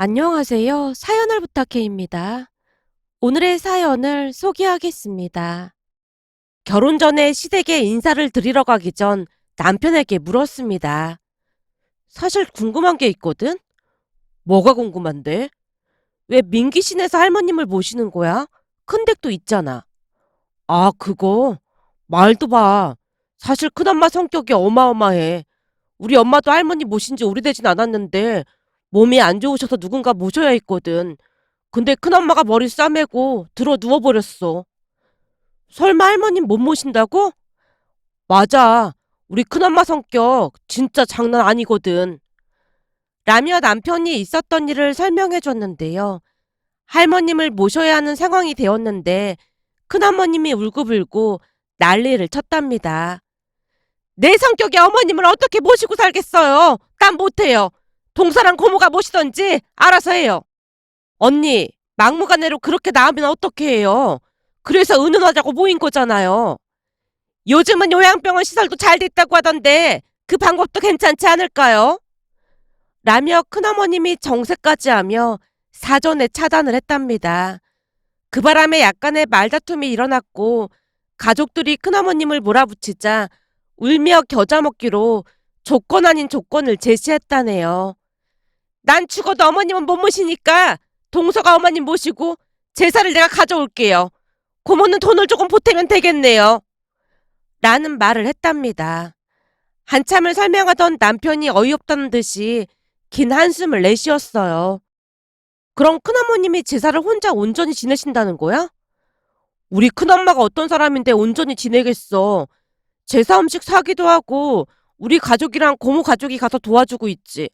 안녕하세요. 사연을 부탁해입니다. 오늘의 사연을 소개하겠습니다. 결혼 전에 시댁에 인사를 드리러 가기 전 남편에게 물었습니다. 사실 궁금한 게 있거든? 뭐가 궁금한데? 왜 민기신에서 할머님을 모시는 거야? 큰 댁도 있잖아. 아, 그거. 말도 봐. 사실 큰엄마 성격이 어마어마해. 우리 엄마도 할머니 모신 지 오래되진 않았는데 몸이 안 좋으셔서 누군가 모셔야 했거든. 근데 큰엄마가 머리 싸매고 들어 누워버렸어. 설마 할머님 못 모신다고? 맞아. 우리 큰엄마 성격 진짜 장난 아니거든. 라며 남편이 있었던 일을 설명해 줬는데요. 할머님을 모셔야 하는 상황이 되었는데 큰어머님이 울고불고 난리를 쳤답니다. 내 성격의 어머님을 어떻게 모시고 살겠어요? 난 못해요. 동서랑 고모가 모시던지 알아서 해요. 언니, 막무가내로 그렇게 나오면 어떻게 해요? 그래서 은은하자고 모인 거잖아요. 요즘은 요양병원 시설도 잘 됐다고 하던데 그 방법도 괜찮지 않을까요? 라며 큰어머님이 정색까지 하며 사전에 차단을 했답니다. 그 바람에 약간의 말다툼이 일어났고 가족들이 큰어머님을 몰아붙이자 울며 겨자 먹기로 조건 아닌 조건을 제시했다네요. 난 죽어도 어머님은 못 모시니까 동서가 어머님 모시고 제사를 내가 가져올게요. 고모는 돈을 조금 보태면 되겠네요. 라는 말을 했답니다. 한참을 설명하던 남편이 어이없다는 듯이 긴 한숨을 내쉬었어요. 그럼 큰어머님이 제사를 혼자 온전히 지내신다는 거야? 우리 큰엄마가 어떤 사람인데 온전히 지내겠어. 제사 음식 사기도 하고 우리 가족이랑 고모 가족이 가서 도와주고 있지.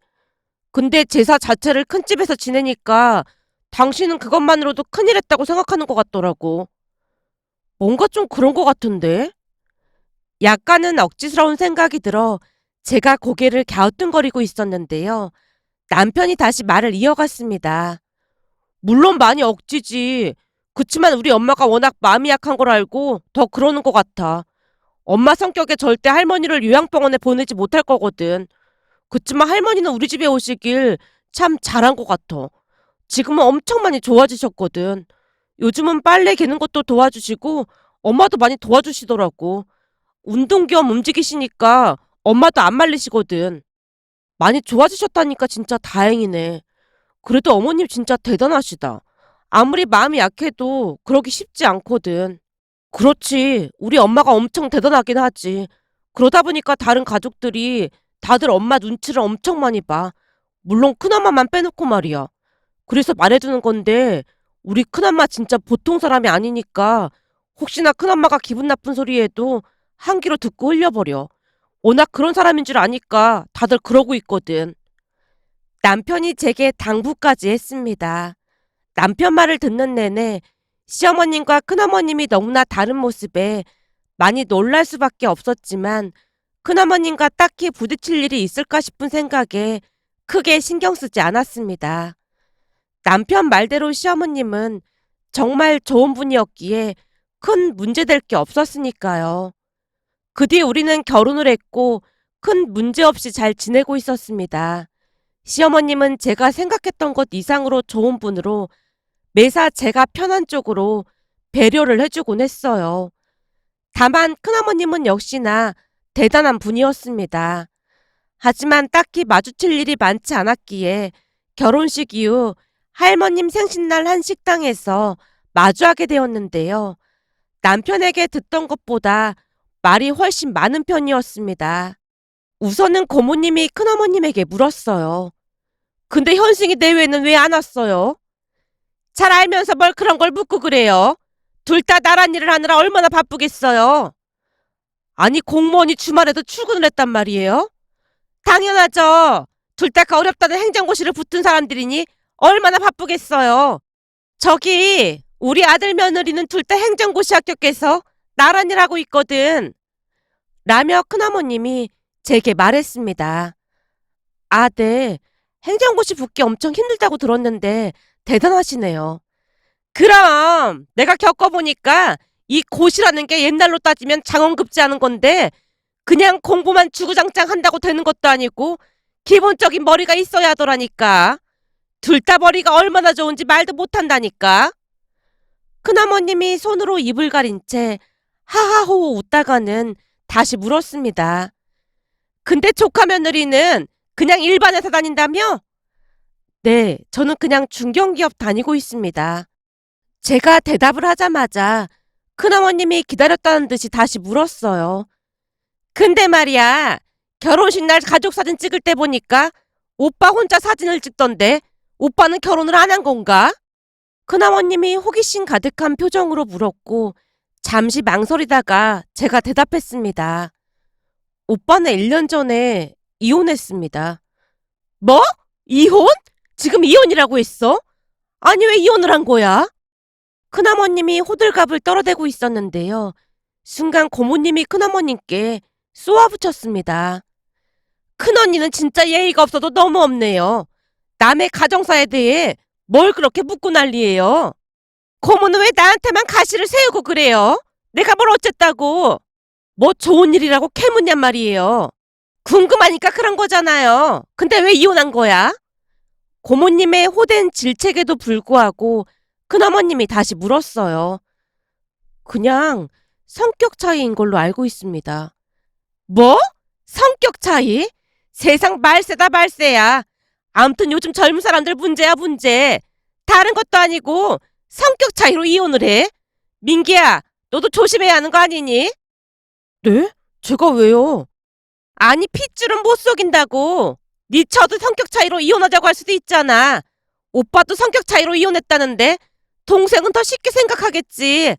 근데 제사 자체를 큰 집에서 지내니까 당신은 그것만으로도 큰일 했다고 생각하는 것 같더라고. 뭔가 좀 그런 것 같은데? 약간은 억지스러운 생각이 들어 제가 고개를 갸우뚱거리고 있었는데요. 남편이 다시 말을 이어갔습니다. 물론 많이 억지지. 그치만 우리 엄마가 워낙 마음이 약한 걸 알고 더 그러는 것 같아. 엄마 성격에 절대 할머니를 요양병원에 보내지 못할 거거든. 그치만 할머니는 우리 집에 오시길 참 잘한 것 같아. 지금은 엄청 많이 좋아지셨거든. 요즘은 빨래 개는 것도 도와주시고 엄마도 많이 도와주시더라고. 운동 겸 움직이시니까 엄마도 안 말리시거든. 많이 좋아지셨다니까 진짜 다행이네. 그래도 어머님 진짜 대단하시다. 아무리 마음이 약해도 그러기 쉽지 않거든. 그렇지. 우리 엄마가 엄청 대단하긴 하지. 그러다 보니까 다른 가족들이 다들 엄마 눈치를 엄청 많이 봐. 물론 큰엄마만 빼놓고 말이야. 그래서 말해주는 건데 우리 큰엄마 진짜 보통 사람이 아니니까 혹시나 큰엄마가 기분 나쁜 소리 해도 한 귀로 듣고 흘려버려. 워낙 그런 사람인 줄 아니까 다들 그러고 있거든. 남편이 제게 당부까지 했습니다. 남편 말을 듣는 내내 시어머님과 큰어머님이 너무나 다른 모습에 많이 놀랄 수밖에 없었지만 큰어머님과 딱히 부딪힐 일이 있을까 싶은 생각에 크게 신경 쓰지 않았습니다. 남편 말대로 시어머님은 정말 좋은 분이었기에 큰 문제될 게 없었으니까요. 그 뒤 우리는 결혼을 했고 큰 문제 없이 잘 지내고 있었습니다. 시어머님은 제가 생각했던 것 이상으로 좋은 분으로 매사 제가 편한 쪽으로 배려를 해주곤 했어요. 다만 큰어머님은 역시나 대단한 분이었습니다. 하지만 딱히 마주칠 일이 많지 않았기에 결혼식 이후 할머님 생신날 한 식당에서 마주하게 되었는데요. 남편에게 듣던 것보다 말이 훨씬 많은 편이었습니다. 우선은 고모님이 큰어머님에게 물었어요. 근데 현승이 내외는 왜 안 왔어요? 잘 알면서 뭘 그런 걸 묻고 그래요. 둘 다 나란 일을 하느라 얼마나 바쁘겠어요. 아니 공무원이 주말에도 출근을 했단 말이에요? 당연하죠. 둘다그 어렵다는 행정고시를 붙은 사람들이니 얼마나 바쁘겠어요. 저기 우리 아들 며느리는 둘 다 행정고시 합격해서 나란 일 하고 있거든. 라며 큰어머님이 제게 말했습니다. 아, 네. 행정고시 붙기 엄청 힘들다고 들었는데 대단하시네요. 그럼 내가 겪어보니까 이 고시라는 게 옛날로 따지면 장원급제 하는 건데 그냥 공부만 주구장창 한다고 되는 것도 아니고 기본적인 머리가 있어야 하더라니까. 둘 다 머리가 얼마나 좋은지 말도 못한다니까. 큰어머님이 손으로 입을 가린 채 하하호호 웃다가는 다시 물었습니다. 근데 조카 며느리는 그냥 일반 회사 다닌다며? 네, 저는 그냥 중견기업 다니고 있습니다. 제가 대답을 하자마자 큰어머님이 기다렸다는 듯이 다시 물었어요. 근데 말이야, 결혼식 날 가족 사진 찍을 때 보니까 오빠 혼자 사진을 찍던데 오빠는 결혼을 안 한 건가? 큰어머님이 호기심 가득한 표정으로 물었고 잠시 망설이다가 제가 대답했습니다. 오빠는 1년 전에 이혼했습니다. 뭐? 이혼? 지금 이혼이라고 했어? 아니 왜 이혼을 한 거야? 큰어머님이 호들갑을 떨어대고 있었는데요. 순간 고모님이 큰어머님께 쏘아붙였습니다. 큰언니는 진짜 예의가 없어도 너무 없네요. 남의 가정사에 대해 뭘 그렇게 묻고 난리예요. 고모는 왜 나한테만 가시를 세우고 그래요? 내가 뭘 어쨌다고? 뭐 좋은 일이라고 캐묻냔 말이에요. 궁금하니까 그런 거잖아요. 근데 왜 이혼한 거야? 고모님의 호된 질책에도 불구하고 큰어머님이 다시 물었어요. 그냥 성격 차이인 걸로 알고 있습니다. 뭐? 성격 차이? 세상 말세다 말세야. 암튼 요즘 젊은 사람들 문제야 문제. 다른 것도 아니고 성격 차이로 이혼을 해? 민기야, 너도 조심해야 하는 거 아니니? 네? 제가 왜요? 아니 핏줄은 못 속인다고. 네 처도 성격 차이로 이혼하자고 할 수도 있잖아. 오빠도 성격 차이로 이혼했다는데 동생은 더 쉽게 생각하겠지.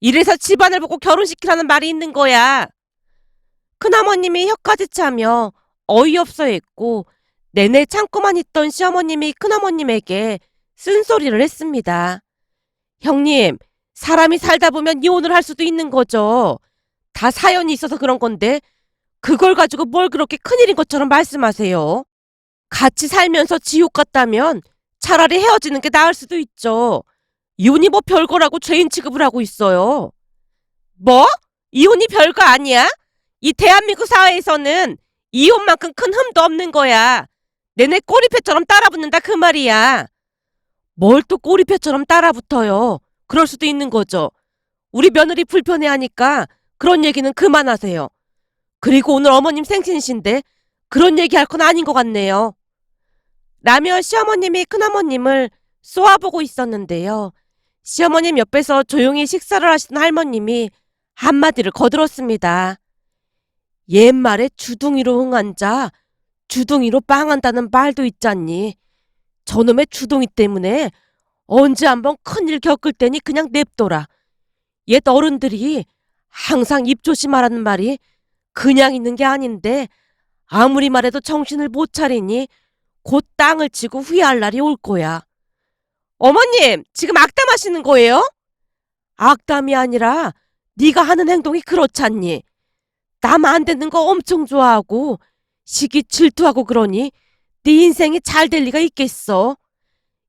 이래서 집안을 보고 결혼시키라는 말이 있는 거야. 큰어머님이 혀까지 차며 어이없어 했고 내내 참고만 있던 시어머님이 큰어머님에게 쓴소리를 했습니다. 형님, 사람이 살다 보면 이혼을 할 수도 있는 거죠. 다 사연이 있어서 그런 건데 그걸 가지고 뭘 그렇게 큰일인 것처럼 말씀하세요. 같이 살면서 지옥 같다면 차라리 헤어지는 게 나을 수도 있죠. 이혼이 뭐 별거라고 죄인 취급을 하고 있어요. 뭐? 이혼이 별거 아니야? 이 대한민국 사회에서는 이혼만큼 큰 흠도 없는 거야. 내내 꼬리표처럼 따라붙는다 그 말이야. 뭘 또 꼬리표처럼 따라붙어요. 그럴 수도 있는 거죠. 우리 며느리 불편해하니까 그런 얘기는 그만하세요. 그리고 오늘 어머님 생신이신데 그런 얘기할 건 아닌 것 같네요. 라며 시어머님이 큰어머님을 쏘아보고 있었는데요. 시어머님 옆에서 조용히 식사를 하시던 할머님이 한마디를 거들었습니다. 옛말에 주둥이로 흥한 자 주둥이로 빵한다는 말도 있잖니. 저놈의 주둥이 때문에 언제 한번 큰일 겪을 때니 그냥 냅둬라. 옛 어른들이 항상 입 조심하라는 말이 그냥 있는 게 아닌데 아무리 말해도 정신을 못 차리니 곧 땅을 치고 후회할 날이 올 거야. 어머님, 지금 악담하시는 거예요? 악담이 아니라 네가 하는 행동이 그렇잖니. 남 안 되는 거 엄청 좋아하고 시기 질투하고 그러니 네 인생이 잘 될 리가 있겠어.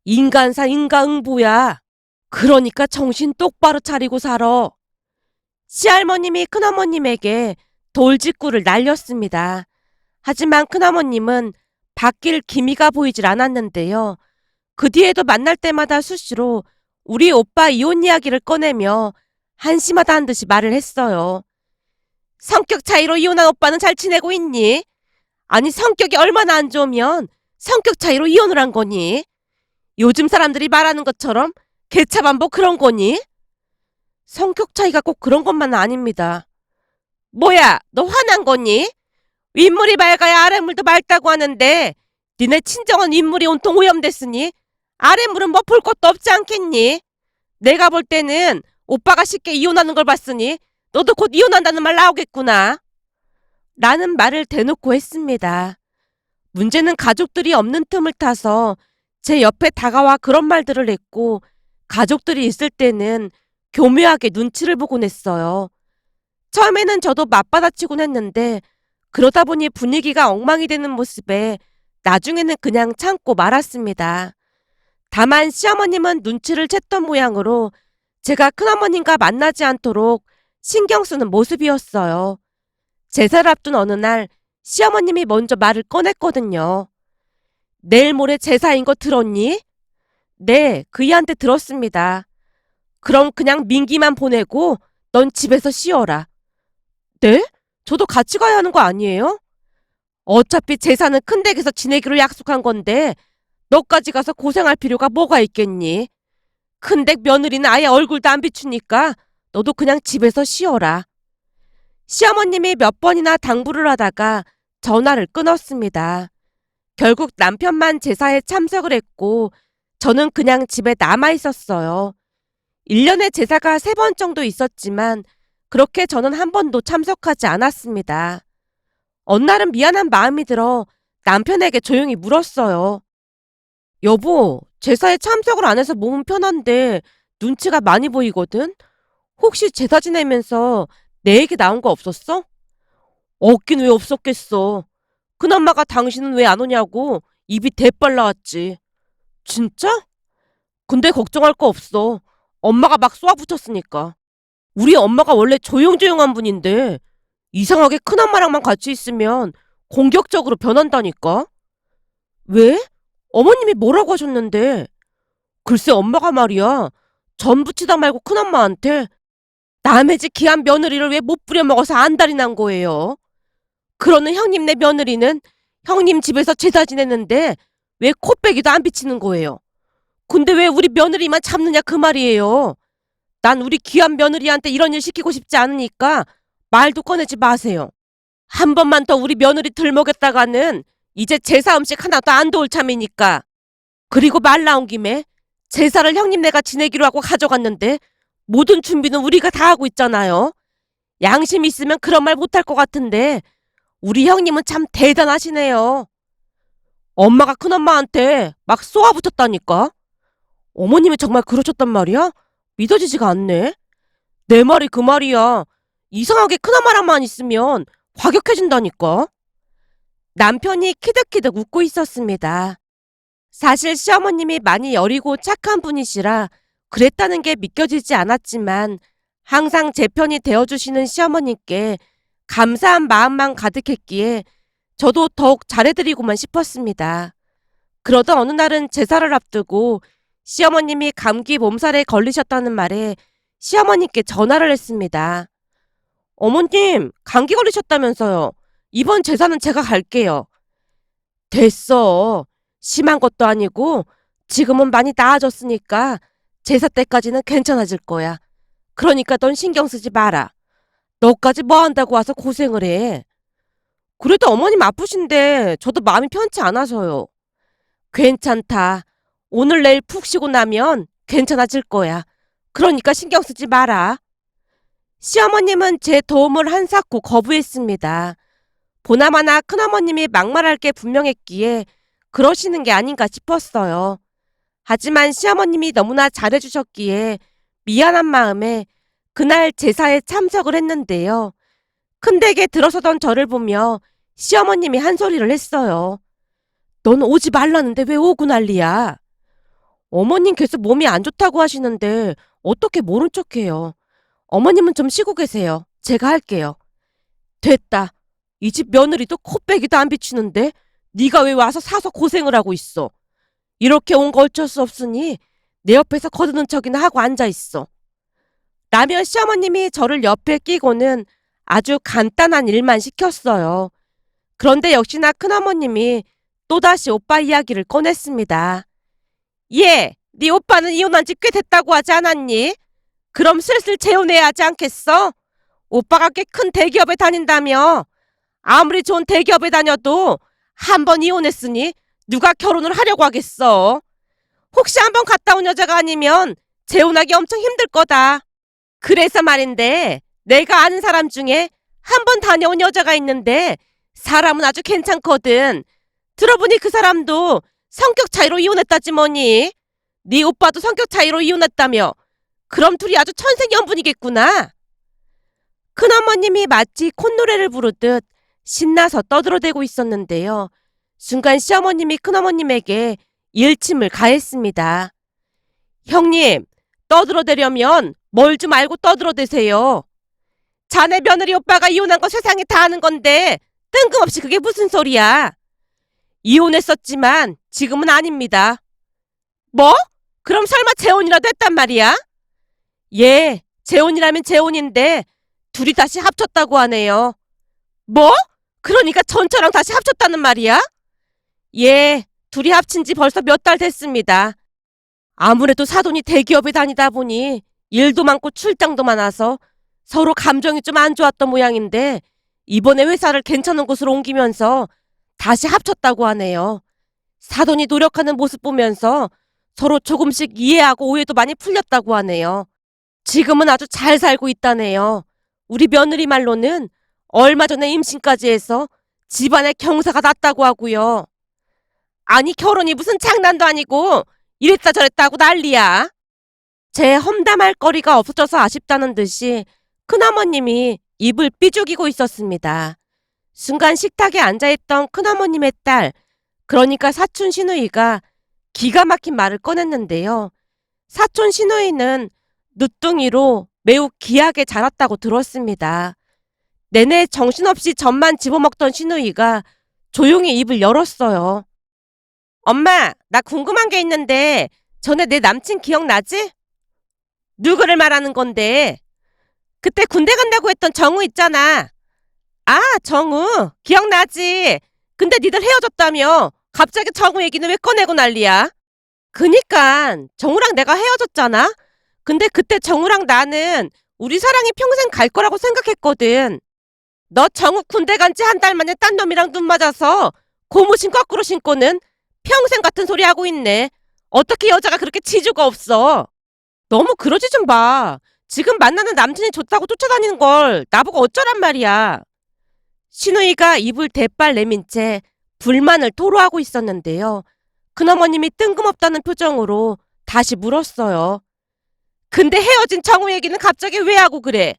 인간사 인가응보야. 그러니까 정신 똑바로 차리고 살아. 시할머님이 큰어머님에게 돌직구를 날렸습니다. 하지만 큰어머님은 바뀔 기미가 보이질 않았는데요. 그 뒤에도 만날 때마다 수시로 우리 오빠 이혼 이야기를 꺼내며 한심하다는 듯이 말을 했어요. 성격 차이로 이혼한 오빠는 잘 지내고 있니? 아니 성격이 얼마나 안 좋으면 성격 차이로 이혼을 한 거니? 요즘 사람들이 말하는 것처럼 개차반복 그런 거니? 성격 차이가 꼭 그런 것만은 아닙니다. 뭐야, 너 화난 거니? 윗물이 맑아야 아랫물도 맑다고 하는데 니네 친정은 윗물이 온통 오염됐으니 아랫물은 뭐볼 것도 없지 않겠니? 내가 볼 때는 오빠가 쉽게 이혼하는 걸 봤으니 너도 곧 이혼한다는 말 나오겠구나. 라는 말을 대놓고 했습니다. 문제는 가족들이 없는 틈을 타서 제 옆에 다가와 그런 말들을 했고 가족들이 있을 때는 교묘하게 눈치를 보곤 했어요. 처음에는 저도 맞받아치곤 했는데 그러다 보니 분위기가 엉망이 되는 모습에 나중에는 그냥 참고 말았습니다. 다만 시어머님은 눈치를 챘던 모양으로 제가 큰어머님과 만나지 않도록 신경 쓰는 모습이었어요. 제사를 앞둔 어느 날 시어머님이 먼저 말을 꺼냈거든요. 내일 모레 제사인 거 들었니? 네, 그이한테 들었습니다. 그럼 그냥 민기만 보내고 넌 집에서 쉬어라. 네? 저도 같이 가야 하는 거 아니에요? 어차피 제사는 큰 댁에서 지내기로 약속한 건데 너까지 가서 고생할 필요가 뭐가 있겠니? 큰댁 며느리는 아예 얼굴도 안 비추니까 너도 그냥 집에서 쉬어라. 시어머님이 몇 번이나 당부를 하다가 전화를 끊었습니다. 결국 남편만 제사에 참석을 했고 저는 그냥 집에 남아 있었어요. 1년에 제사가 세번 정도 있었지만 그렇게 저는 한 번도 참석하지 않았습니다. 어느 날은 미안한 마음이 들어 남편에게 조용히 물었어요. 여보, 제사에 참석을 안 해서 몸은 편한데 눈치가 많이 보이거든? 혹시 제사 지내면서 내 얘기 나온 거 없었어? 없긴 왜 없었겠어. 큰엄마가 당신은 왜 안 오냐고 입이 대빨 나왔지. 진짜? 근데 걱정할 거 없어. 엄마가 막 쏘아붙였으니까. 우리 엄마가 원래 조용조용한 분인데 이상하게 큰엄마랑만 같이 있으면 공격적으로 변한다니까. 왜? 어머님이 뭐라고 하셨는데? 글쎄 엄마가 말이야. 전 부치다 말고 큰엄마한테 남의 집 귀한 며느리를 왜 못 부려 먹어서 안달이 난 거예요. 그러는 형님네 며느리는 형님 집에서 제사 지냈는데 왜 코빼기도 안 비치는 거예요. 근데 왜 우리 며느리만 참느냐 그 말이에요. 난 우리 귀한 며느리한테 이런 일 시키고 싶지 않으니까 말도 꺼내지 마세요. 한 번만 더 우리 며느리 들먹였다가는 이제 제사 음식 하나도 안 도울 참이니까. 그리고 말 나온 김에 제사를 형님네가 지내기로 하고 가져갔는데 모든 준비는 우리가 다 하고 있잖아요. 양심 있으면 그런 말 못할 것 같은데 우리 형님은 참 대단하시네요. 엄마가 큰엄마한테 막 쏘아붙었다니까. 어머님이 정말 그러셨단 말이야? 믿어지지가 않네. 내 말이 그 말이야. 이상하게 큰엄마랑만 있으면 과격해진다니까. 남편이 키득키득 웃고 있었습니다. 사실 시어머님이 많이 여리고 착한 분이시라 그랬다는 게 믿겨지지 않았지만 항상 제 편이 되어주시는 시어머님께 감사한 마음만 가득했기에 저도 더욱 잘해드리고만 싶었습니다. 그러던 어느 날은 제사를 앞두고 시어머님이 감기 몸살에 걸리셨다는 말에 시어머님께 전화를 했습니다. 어머님, 감기 걸리셨다면서요. 이번 제사는 제가 갈게요. 됐어. 심한 것도 아니고 지금은 많이 나아졌으니까 제사 때까지는 괜찮아질 거야. 그러니까 넌 신경 쓰지 마라. 너까지 뭐 한다고 와서 고생을 해. 그래도 어머님 아프신데 저도 마음이 편치 않아서요. 괜찮다. 오늘 내일 푹 쉬고 나면 괜찮아질 거야. 그러니까 신경 쓰지 마라. 시어머님은 제 도움을 한사코 거부했습니다. 보나마나 큰어머님이 막말할 게 분명했기에 그러시는 게 아닌가 싶었어요. 하지만 시어머님이 너무나 잘해주셨기에 미안한 마음에 그날 제사에 참석을 했는데요. 큰 댁에 들어서던 저를 보며 시어머님이 한 소리를 했어요. 넌 오지 말라는데 왜 오고 난리야? 어머님 계속 몸이 안 좋다고 하시는데 어떻게 모른 척해요. 어머님은 좀 쉬고 계세요. 제가 할게요. 됐다. 이 집 며느리도 코빼기도 안 비추는데 네가 왜 와서 사서 고생을 하고 있어. 이렇게 온 거 어쩔 수 없으니 내 옆에서 거드는 척이나 하고 앉아 있어. 라면 시어머님이 저를 옆에 끼고는 아주 간단한 일만 시켰어요. 그런데 역시나 큰어머님이 또다시 오빠 이야기를 꺼냈습니다. 예, 네 오빠는 이혼한 지 꽤 됐다고 하지 않았니? 그럼 슬슬 재혼해야 하지 않겠어? 오빠가 꽤 큰 대기업에 다닌다며. 아무리 좋은 대기업에 다녀도 한 번 이혼했으니 누가 결혼을 하려고 하겠어. 혹시 한 번 갔다 온 여자가 아니면 재혼하기 엄청 힘들 거다. 그래서 말인데 내가 아는 사람 중에 한 번 다녀온 여자가 있는데 사람은 아주 괜찮거든. 들어보니 그 사람도 성격 차이로 이혼했다지 뭐니. 네 오빠도 성격 차이로 이혼했다며. 그럼 둘이 아주 천생연분이겠구나. 큰어머님이 마치 콧노래를 부르듯 신나서 떠들어대고 있었는데요. 순간 시어머님이 큰어머님에게 일침을 가했습니다. 형님, 떠들어대려면 뭘 좀 알고 떠들어대세요. 자네 며느리 오빠가 이혼한 거 세상이 다 아는 건데 뜬금없이 그게 무슨 소리야. 이혼했었지만 지금은 아닙니다. 뭐? 그럼 설마 재혼이라도 했단 말이야? 예, 재혼이라면 재혼인데 둘이 다시 합쳤다고 하네요. 뭐? 그러니까 전처랑 다시 합쳤다는 말이야? 예, 둘이 합친 지 벌써 몇 달 됐습니다. 아무래도 사돈이 대기업에 다니다 보니 일도 많고 출장도 많아서 서로 감정이 좀 안 좋았던 모양인데 이번에 회사를 괜찮은 곳으로 옮기면서 다시 합쳤다고 하네요. 사돈이 노력하는 모습 보면서 서로 조금씩 이해하고 오해도 많이 풀렸다고 하네요. 지금은 아주 잘 살고 있다네요. 우리 며느리 말로는 얼마 전에 임신까지 해서 집안에 경사가 났다고 하고요. 아니 결혼이 무슨 장난도 아니고 이랬다 저랬다 하고 난리야. 제 험담할 거리가 없어져서 아쉽다는 듯이 큰어머님이 입을 삐죽이고 있었습니다. 순간 식탁에 앉아있던 큰어머님의 딸, 그러니까 사촌 신우이가 기가 막힌 말을 꺼냈는데요. 사촌 신우이는 늦둥이로 매우 귀하게 자랐다고 들었습니다. 내내 정신없이 젖만 집어먹던 신우이가 조용히 입을 열었어요. 엄마, 나 궁금한 게 있는데 전에 내 남친 기억나지? 누구를 말하는 건데? 그때 군대 간다고 했던 정우 있잖아. 아, 정우. 기억나지? 근데 니들 헤어졌다며. 갑자기 정우 얘기는 왜 꺼내고 난리야? 그니까 정우랑 내가 헤어졌잖아. 근데 그때 정우랑 나는 우리 사랑이 평생 갈 거라고 생각했거든. 너 정우 군대 간 지 한 달 만에 딴 놈이랑 눈 맞아서 고무신 거꾸로 신고는 평생 같은 소리 하고 있네. 어떻게 여자가 그렇게 지주가 없어? 너무 그러지 좀 봐. 지금 만나는 남친이 좋다고 쫓아다니는 걸 나보고 어쩌란 말이야. 신우이가 입을 대빨 내민 채 불만을 토로하고 있었는데요. 큰어머님이 뜬금없다는 표정으로 다시 물었어요. 근데 헤어진 정우 얘기는 갑자기 왜 하고 그래?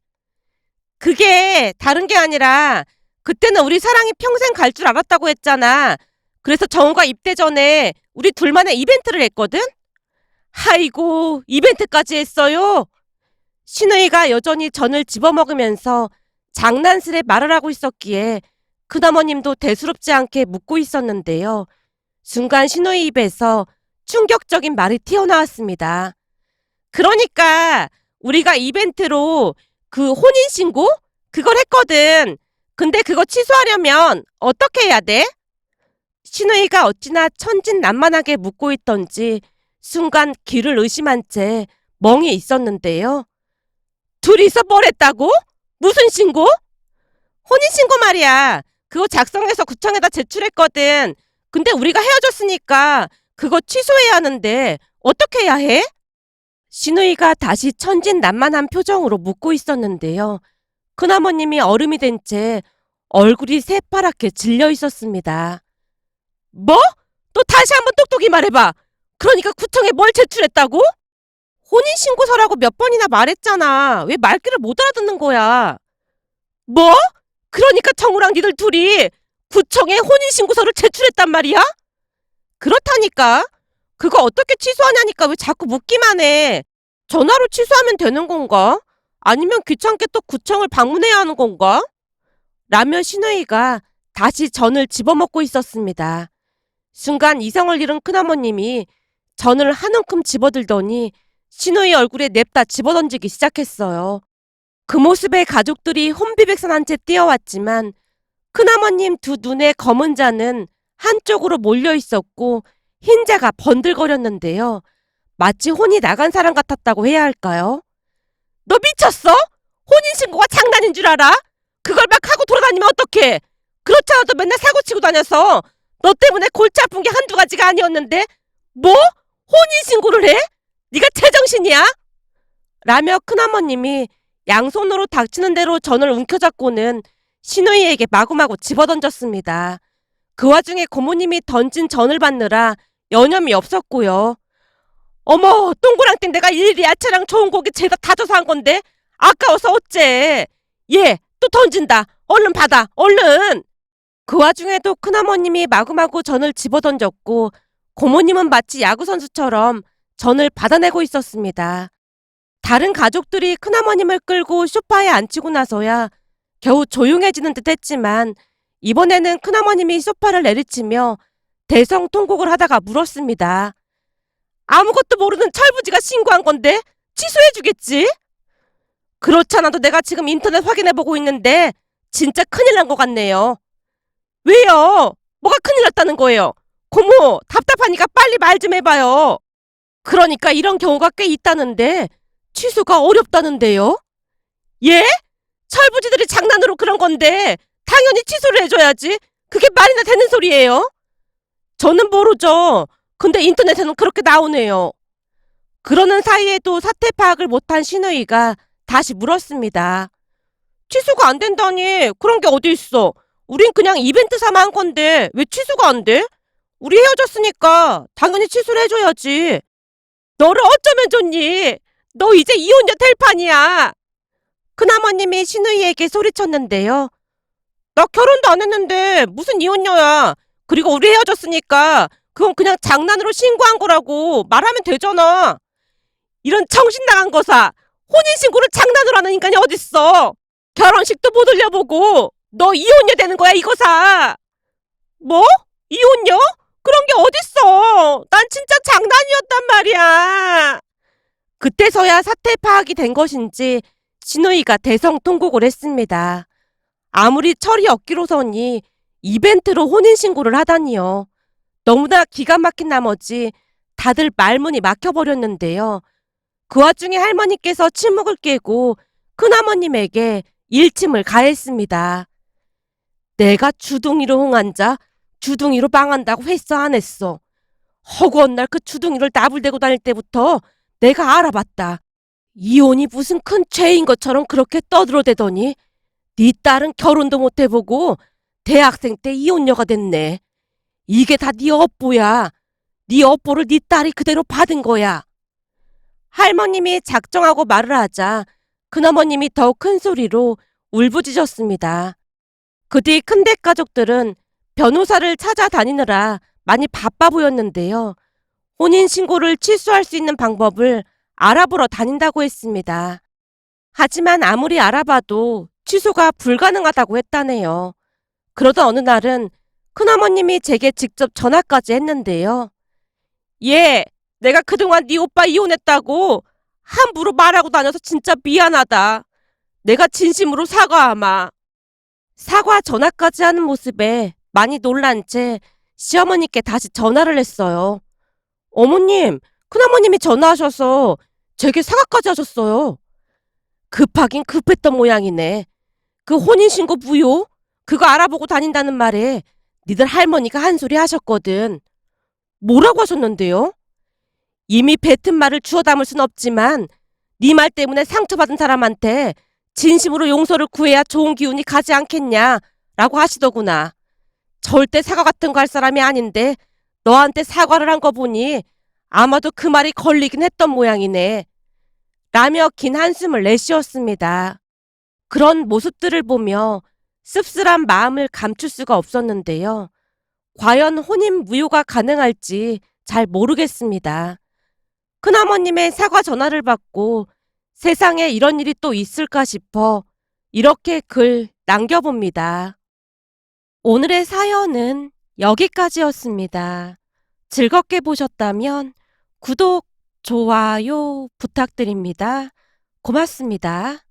그게 다른 게 아니라 그때는 우리 사랑이 평생 갈 줄 알았다고 했잖아. 그래서 정우가 입대 전에 우리 둘만의 이벤트를 했거든? 아이고, 이벤트까지 했어요? 신우이가 여전히 전을 집어먹으면서 장난스레 말을 하고 있었기에 큰어머님도 대수롭지 않게 묻고 있었는데요. 순간 신우이 입에서 충격적인 말이 튀어나왔습니다. 그러니까 우리가 이벤트로 그 혼인신고? 그걸 했거든. 근데 그거 취소하려면 어떻게 해야 돼? 신우이가 어찌나 천진난만하게 묻고 있던지 순간 귀를 의심한 채 멍이 있었는데요. 둘이서 뭘 했다고? 무슨 신고? 혼인신고 말이야. 그거 작성해서 구청에다 제출했거든. 근데 우리가 헤어졌으니까 그거 취소해야 하는데 어떻게 해야 해? 신우이가 다시 천진난만한 표정으로 묻고 있었는데요. 큰어머님이 얼음이 된 채 얼굴이 새파랗게 질려 있었습니다. 뭐? 또 다시 한번 똑똑히 말해봐. 그러니까 구청에 뭘 제출했다고? 혼인신고서라고 몇 번이나 말했잖아. 왜 말귀를 못 알아듣는 거야? 뭐? 그러니까 정우랑 니들 둘이 구청에 혼인신고서를 제출했단 말이야? 그렇다니까. 그거 어떻게 취소하냐니까 왜 자꾸 묻기만 해. 전화로 취소하면 되는 건가? 아니면 귀찮게 또 구청을 방문해야 하는 건가? 라며 신우이가 다시 전을 집어먹고 있었습니다. 순간 이성을 잃은 큰어머님이 전을 한 움큼 집어들더니 신우이 얼굴에 냅다 집어던지기 시작했어요. 그 모습에 가족들이 혼비백산한 채 뛰어왔지만 큰어머님 두 눈의 검은 자는 한쪽으로 몰려 있었고 흰자가 번들거렸는데요. 마치 혼이 나간 사람 같았다고 해야 할까요? 너 미쳤어? 혼인신고가 장난인 줄 알아? 그걸 막 하고 돌아다니면 어떡해? 그렇지 않아도 맨날 사고치고 다녀서 너 때문에 골치 아픈 게 한두 가지가 아니었는데 뭐? 혼인신고를 해? 네가 제정신이야? 라며 큰어머님이 양손으로 닥치는 대로 전을 움켜잡고는 신우이에게 마구마구 집어던졌습니다. 그 와중에 고모님이 던진 전을 받느라 여념이 없었고요. 어머, 동그랑땡 내가 일일이 야채랑 좋은 고기 죄다 다져서 한 건데 아까워서 어째? 얘, 또 던진다. 얼른 받아, 얼른! 그 와중에도 큰어머님이 마구마구 전을 집어던졌고 고모님은 마치 야구 선수처럼 전을 받아내고 있었습니다. 다른 가족들이 큰어머님을 끌고 소파에 앉히고 나서야 겨우 조용해지는 듯 했지만 이번에는 큰어머님이 소파를 내리치며 대성 통곡을 하다가 물었습니다. 아무것도 모르는 철부지가 신고한 건데 취소해주겠지? 그렇잖아도 내가 지금 인터넷 확인해보고 있는데 진짜 큰일 난 것 같네요. 왜요? 뭐가 큰일 났다는 거예요? 고모, 답답하니까 빨리 말 좀 해봐요. 그러니까 이런 경우가 꽤 있다는데 취소가 어렵다는데요? 예? 철부지들이 장난으로 그런 건데 당연히 취소를 해줘야지. 그게 말이나 되는 소리예요? 저는 모르죠. 근데 인터넷에는 그렇게 나오네요. 그러는 사이에도 사태 파악을 못한 신우이가 다시 물었습니다. 취소가 안 된다니 그런 게 어디 있어. 우린 그냥 이벤트 삼아 한 건데 왜 취소가 안 돼? 우리 헤어졌으니까 당연히 취소를 해줘야지. 너를 어쩌면 좋니? 너 이제 이혼녀 될 판이야. 큰아버님이 신우이에게 소리쳤는데요. 나 결혼도 안 했는데 무슨 이혼녀야. 그리고 우리 헤어졌으니까 그건 그냥 장난으로 신고한 거라고 말하면 되잖아. 이런 정신 나간 거사. 혼인신고를 장난으로 하는 인간이 어딨어. 결혼식도 못 올려보고 너 이혼녀 되는 거야 이거사. 뭐? 이혼녀? 그런 게 어딨어. 난 진짜 장난이었단 말이야. 그때서야 사태 파악이 된 것인지 신우이가 대성통곡을 했습니다. 아무리 철이 없기로서니 이벤트로 혼인신고를 하다니요. 너무나 기가 막힌 나머지 다들 말문이 막혀버렸는데요. 그 와중에 할머니께서 침묵을 깨고 큰아버님에게 일침을 가했습니다. 내가 주둥이로 흥한자 주둥이로 망한다고 했어 안 했어. 허구한 날 그 주둥이를 나불대고 다닐 때부터 내가 알아봤다. 이혼이 무슨 큰 죄인 것처럼 그렇게 떠들어대더니 네 딸은 결혼도 못 해보고 대학생 때 이혼녀가 됐네. 이게 다 네 업보야. 네 업보를 네 딸이 그대로 받은 거야. 할머님이 작정하고 말을 하자 큰어머님이 더 큰 소리로 울부짖었습니다. 그 뒤 큰댁 가족들은 변호사를 찾아다니느라 많이 바빠 보였는데요. 혼인신고를 취소할 수 있는 방법을 알아보러 다닌다고 했습니다. 하지만 아무리 알아봐도 취소가 불가능하다고 했다네요. 그러던 어느 날은 큰어머님이 제게 직접 전화까지 했는데요. 예, 내가 그동안 네 오빠 이혼했다고 함부로 말하고 다녀서 진짜 미안하다. 내가 진심으로 사과하마. 사과 전화까지 하는 모습에 많이 놀란 채 시어머니께 다시 전화를 했어요. 어머님, 큰어머님이 전화하셔서 제게 사과까지 하셨어요. 급하긴 급했던 모양이네. 그 혼인신고 무효? 그거 알아보고 다닌다는 말에 니들 할머니가 한 소리 하셨거든. 뭐라고 하셨는데요? 이미 뱉은 말을 주워 담을 순 없지만 네 말 때문에 상처받은 사람한테 진심으로 용서를 구해야 좋은 기운이 가지 않겠냐 라고 하시더구나. 절대 사과 같은 거 할 사람이 아닌데 너한테 사과를 한 거 보니 아마도 그 말이 걸리긴 했던 모양이네. 라며 긴 한숨을 내쉬었습니다. 그런 모습들을 보며 씁쓸한 마음을 감출 수가 없었는데요. 과연 혼인 무효가 가능할지 잘 모르겠습니다. 큰어머님의 사과 전화를 받고 세상에 이런 일이 또 있을까 싶어 이렇게 글 남겨봅니다. 오늘의 사연은 여기까지였습니다. 즐겁게 보셨다면 구독, 좋아요 부탁드립니다. 고맙습니다.